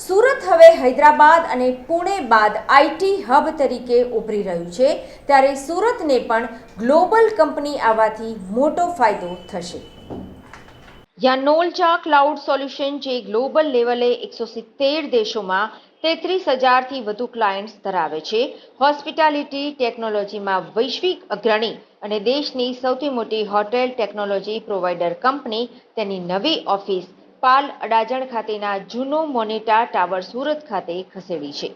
સુરત હવે હૈદરાબાદ અને પુણે બાદ આઈટી હબ તરીકે ઉભરી રહ્યું છે. ત્યારે સુરતને પણ ગ્લોબલ કંપની આવવાથી મોટો ફાયદો થશે. યાનોલ્ચા ક્લાઉડ સોલ્યુશન જે ગ્લોબલ લેવલે એકસો સિત્તેર દેશોમાં તેત્રીસ હજારથી વધુ ક્લાયન્ટ્સ ધરાવે છે. હોસ્પિટાલિટી, ટેકનોલોજીમાં વૈશ્વિક અગ્રણી અને દેશની સૌથી મોટી હોટેલ ટેકનોલોજી પ્રોવાઈડર કંપની તેની નવી ઓફિસ પાલ અડાજણ ખાતેના જૂનો મોનેટા ટાવર સુરત ખાતે ખસેડી છે.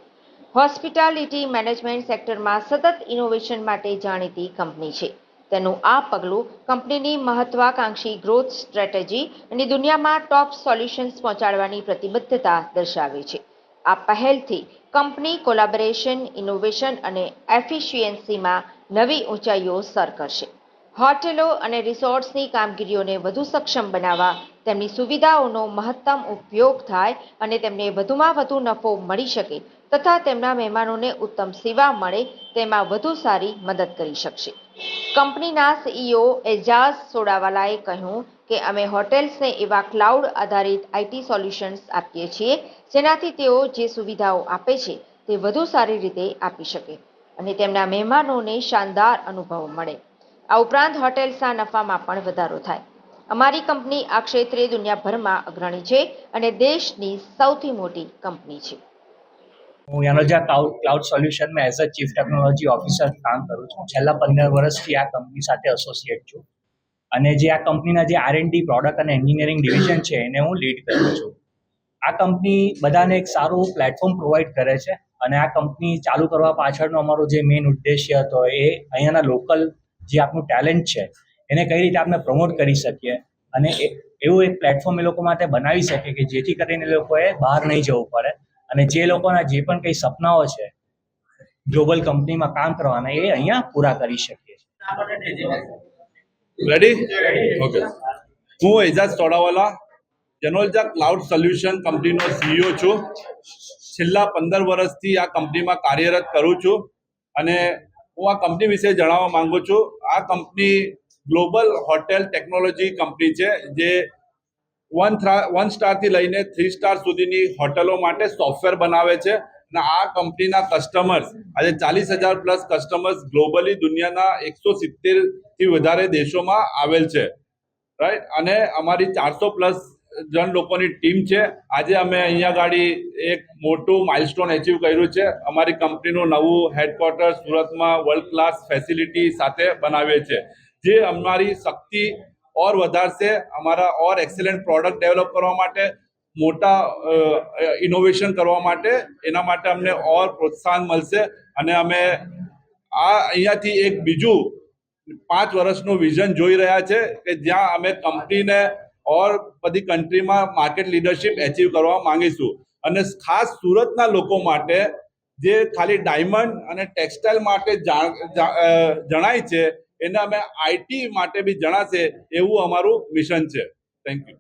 હોસ્પિટાલિટી મેનેજમેન્ટ સેક્ટરમાં સતત ઇનોવેશન માટે જાણીતી કંપની છે. તેનું આ પગલું કંપનીની મહત્વાકાંક્ષી ગ્રોથ સ્ટ્રેટેજી અને દુનિયામાં ટોપ સોલ્યુશન્સ પહોંચાડવાની પ્રતિબદ્ધતા દર્શાવે છે. આ પહેલથી કંપની કોલાબોરેશન, ઇનોવેશન અને એફિશિયન્સીમાં નવી ઊંચાઈઓ સર કરશે. હોટેલો અને રિસોર્ટ્સની કામગીરીઓને વધુ સક્ષમ બનાવવા, તેમની સુવિધાઓનો મહત્તમ ઉપયોગ થાય અને તેમને વધુમાં વધુ નફો મળી શકે તથા તેમના મહેમાનોને ઉત્તમ સેવા મળે, તેમાં વધુ સારી મદદ કરી શકશે. કંપનીના સીઈઓ એજાઝ સોડાવાલાએ કહ્યું કે, અમે હોટેલ્સને એવા ક્લાઉડ આધારિત આઈટી સોલ્યુશન્સ આપીએ છીએ, જેનાથી તેઓ જે સુવિધાઓ આપે છે તે વધુ સારી રીતે આપી શકે અને તેમના મહેમાનોને શાનદાર અનુભવ મળે. આ ઉપરાંત હોટેલ્સના નફામાં પણ વધારો થાય. અમારી કંપની આ ક્ષેત્રે દુનિયાભરમાં અગ્રણી છે અને દેશની સૌથી મોટી કંપની છે. હું યાનોજા ક્લાઉડ સોલ્યુશનમાં as a chief technology officer કામ કરું છું. છેલ્લા પંદર વર્ષથી આ કંપની સાથે એસોસિએટ છું. અને જે આ કંપનીના જે આર ડી પ્રોડક્ટ અને એન્જિનિયરિંગ ડિવિઝન છે, એને હું લીડ કરું છું. આ કંપની બધાને એક સારું પ્લેટફોર્મ પ્રોવાઈડ કરે છે અને આ કંપની ચાલુ કરવા પાછળનો અમારો જે મેઇન ઉદ્દેશ્ય હતો એ અહીંયાના લોકલ જે આપનું ટેલેન્ટ છે, એને કઈ રીતે આપણે પ્રમોટ કરી શકીએ અને એવું એક પ્લેટફોર્મ એ લોકો માટે બનાવી શકે કે જેથી કરીને લોકોએ બહાર નહીં જવું પડે અને જે લોકોના જે પણ કંઈ સપનાઓ છે ગ્લોબલ કંપનીમાં કામ કરવાના એ અહીંયા પૂરા કરી શકીએ રેડી ઓકે હું Ejaz Todawala Yanolja cloud solution કંપનીનો સીઈઓ છું. છેલ્લા પંદર વર્ષથી આ કંપનીમાં કાર્યરત કરું છું અને હું આ કંપની વિશે જણાવવા માંગુ છું. આ company global hotel technology company છે, જે વન વન સ્ટારથી લઈને થ્રી સ્ટાર સુધીની હોટલો માટે સોફ્ટવેર બનાવે છે. અને આ કંપનીના કસ્ટમર્સ આજે ચાલીસ હજાર પ્લસ કસ્ટમર્સ ગ્લોબલી દુનિયાના એકસો સિત્તેરથી વધારે દેશોમાં આવેલ છે. રાઈટ અને અમારી ચારસો પ્લસ જણ લોકોની ટીમ છે. આજે અમે અહીંયા ગાડી એક મોટું માઇલસ્ટોન એચીવ કર્યું છે. અમારી કંપનીનું નવું હેડક્વાર્ટર સુરતમાં વર્લ્ડ ક્લાસ ફેસિલિટી સાથે બનાવીએ છે જે અમારી શક્તિ ઓર વધારશે, અમારા ઓર એક્સેલન્ટ પ્રોડક્ટ ડેવલપ કરવા માટે, મોટા ઇનોવેશન કરવા માટે, એના માટે અમને ઓર પ્રોત્સાહન મળશે. અને અમે આ અહીંયાથી એક બીજું પાંચ વર્ષનું વિઝન જોઈ રહ્યા છે કે જ્યાં અમે કંપનીને ઓર બધી કન્ટ્રીમાં માર્કેટ લીડરશિપ એચીવ કરવા માંગીશું. અને ખાસ સુરતના લોકો માટે જે ખાલી ડાયમંડ અને ટેક્સટાઇલ માટે જાણ- જણાય છે, એને અમે આઈટી માટે બી જણાશે એવું અમારું મિશન છે. Thank you